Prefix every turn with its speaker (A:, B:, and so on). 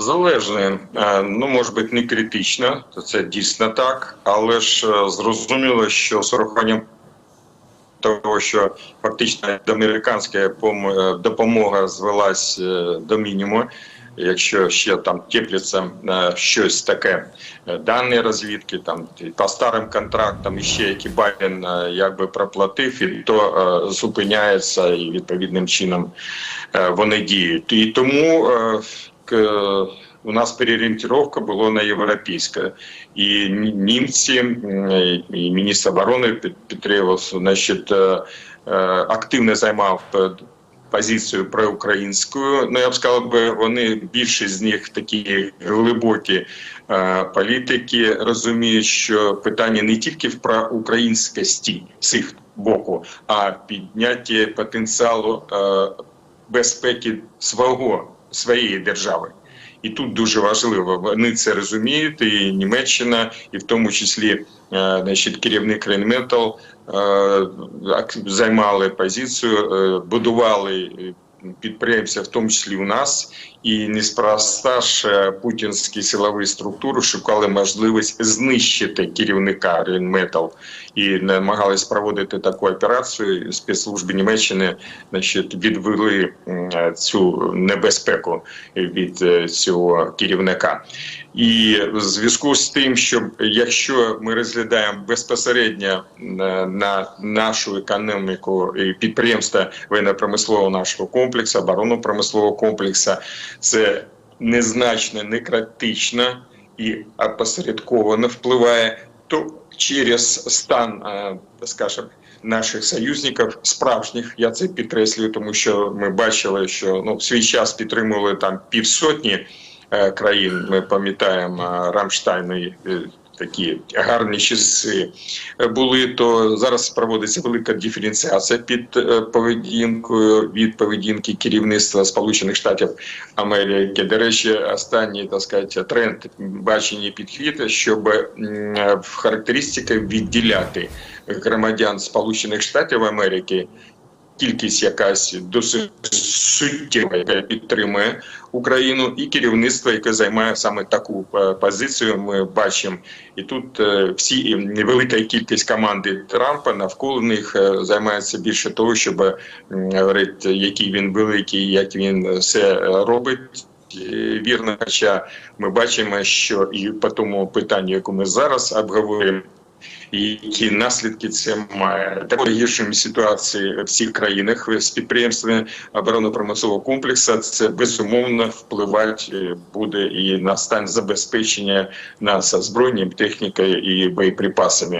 A: Залежне, ну може бути не критично, то це дійсно так, але ж е, зрозуміло, що з урахуванням того, що фактично американська е, допомога звелась е, до мінімуму. Якщо ще там тепляться е, щось таке, дані розвідки, там по старим контрактам і ще які Байден якби проплатив, і то зупиняється і відповідним чином вони діють. І тому у нас переорієнтировка була на європейське. І ні- німці, м, і міністр оборони Пет- значить, е, е, активно займав е, позицію проукраїнську. Ну я б сказав, би, вони більшість з них такі глибокі е, політики, розуміють, що питання не тільки в проукраїнськості з їх боку, а підняття потенціалу е, безпеки свого своєї держави. І тут дуже важливо, вони це розуміють, і Німеччина, і в тому числі е, значить, керівник Рейнметал займали позицію, е, будували підприємця, в тому числі у нас, і неспроста ж е, путінські силові структури шукали можливість знищити керівника Рейнметал і намагались проводити таку операцію. Спецслужби Німеччини значить, відвели цю небезпеку від е, цього керівника. І в зв'язку з тим, що якщо ми розглядаємо безпосередньо на, на нашу економіку і підприємства воєнно-промислового нашого комплексу, оборонно-промислового комплексу, це незначно, не критично і опосередковано впливає то через стан, е, скажімо, наших союзників справжніх. Я це підкреслюю, тому що ми бачили, що ну в свій час підтримували там півсотні е, країн. Ми пам'ятаємо е, Рамштайни. Такі гарні часи е, були, то зараз проводиться велика диференціація під е, поведінкою від поведінки керівництва Сполучених Штатів Америки. До речі, останній так сказати, тренд бачення підхід, щоб в характеристиках відділяти громадян Сполучених Штатів Америки. Кількість якась досить суттєва, яка підтримує Україну, і керівництво, яке займає саме таку е, позицію. Ми бачимо, і тут е, всі і невелика кількість команди Трампа навколо них е, займається більше того, щоб говорити, який він великий, як він все робить. Вірно, хоча ми бачимо, що і по тому питанню, яку ми зараз обговорюємо, які наслідки це має такої гіршої ситуації в всіх країнах з підприємствами оборонно-промислового комплексу. Це безумовно впливати е, буде і на стан забезпечення нас озброєнням, технікою і боєприпасами.